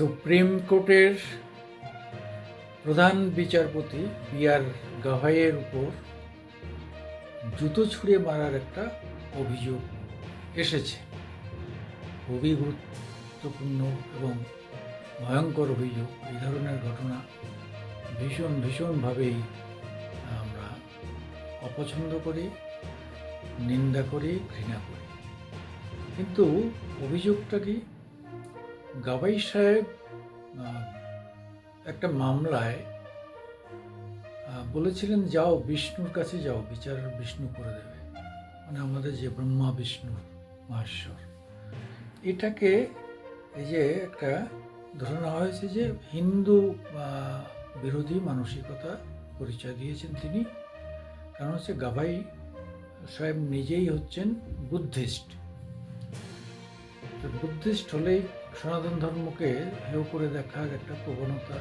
Supreme কোর্টের প্রধান বিচারপতি বি আর গাভাইয়ের উপর জুতো ছুঁড়ে মারার একটা অভিযোগ এসেছে। খুবই গুরুত্বপূর্ণ এবং ভয়ঙ্কর অভিযোগ। এই ধরনের ঘটনা ভীষণ, ভীষণভাবেই আমরা অপছন্দ করি, নিন্দা করি, ঘৃণা করি। কিন্তু অভিযোগটা কি গাবাই সাহেব একটা মামলায় বলেছিলেন, যাও বিষ্ণুর কাছে যাও বিচার বিষ্ণু করে দেবে। মানে আমাদের যে ব্রহ্মা, বিষ্ণু, মহেশ্বর। এটাকে এই যে একটা ধরে নেওয়া হয়েছে যে হিন্দু বিরোধী মানসিকতা পরিচয় দিয়েছেন তিনি। কারণ হচ্ছে গাবাই সাহেব নিজেই হচ্ছেন বুদ্ধিস্ট। বুদ্ধিস্ট হলেই সনাতন ধর্মকে হেউ করে দেখার একটা প্রবণতা।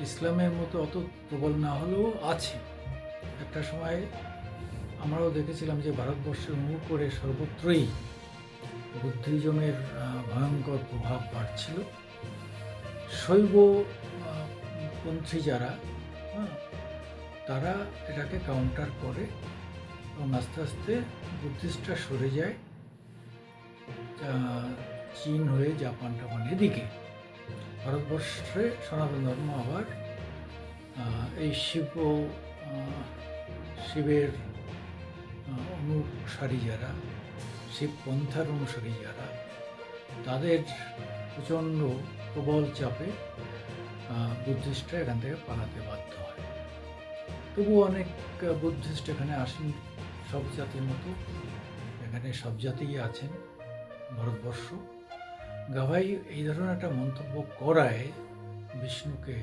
ইসলামের মতো অত প্রবল না হলেও আছে। একটা সময় আমরাও দেখেছিলাম যে ভারতবর্ষের মুখ করে সর্বত্রই বুদ্ধিজমের ভয়ঙ্কর প্রভাব বাড়ছিল। শৈব পন্থী যারা হ্যাঁ, তারা এটাকে কাউন্টার করে এবং আস্তে আস্তে বুদ্ধিস্টরা সরে যায়। চীন হয়ে জাপান টাপান এদিকে। ভারতবর্ষে সনাতন ধর্ম আবার এই শিব শিবের অনুসারী যারা, শিব পন্থার অনুসারী যারা, তাদের প্রচণ্ড প্রবল চাপে বুদ্ধিস্টরা এখান থেকে পালাতে বাধ্য হয়। তবু অনেক বুদ্ধিস্ট এখানে আসেন, সব জাতির মতো। এখানে সব জাতিই আছেন। ভারতবর্ষ। গাভাই এই ধরনের একটা মন্তব্য করায় বিষ্ণুকে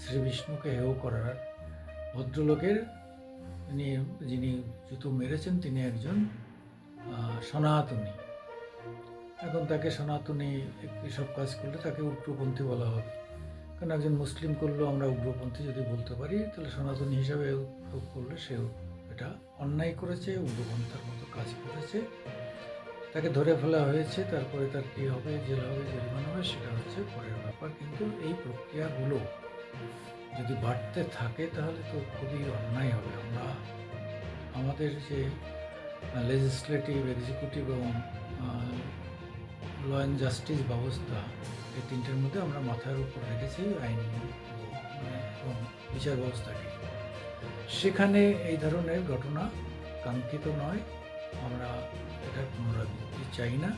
শ্রী বিষ্ণুকে হেয় করার। ভদ্রলোকের তিনি যিনি জুতো মেরেছেন, তিনি একজন সনাতনী। এখন তাকে সনাতনী এসব কাজ করলে তাকে উগ্রপন্থী বলা হবে। কারণ একজন মুসলিম করলেও আমরা উগ্রপন্থী যদি বলতে পারি, তাহলে সনাতনী হিসাবে করলে সেও এটা অন্যায় করেছে, উগ্রপন্থার মতো কাজ করেছে। তাকে ধরে ফেলা হয়েছে, তারপরে তার কী হবে, জেল হবে, জরিমানা হবে, সেটা হচ্ছে পরের ব্যাপার। কিন্তু এই প্রক্রিয়াগুলো যদি বাড়তে থাকে, তাহলে তো খুবই অন্যায় হবে। আমরা আমাদের যে লেজিসলেটিভ এক্সিকিউটিভ এবং ল অ্যান্ড জাস্টিস ব্যবস্থা, এই তিনটের মধ্যে আমরা মাথার উপর রেখেছি আইন এবং বিচার ব্যবস্থাকে। সেখানে এই ধরনের ঘটনা কাঙ্ক্ষিত নয়। আমরা এটার পুনরাবৃত্তি চাই না।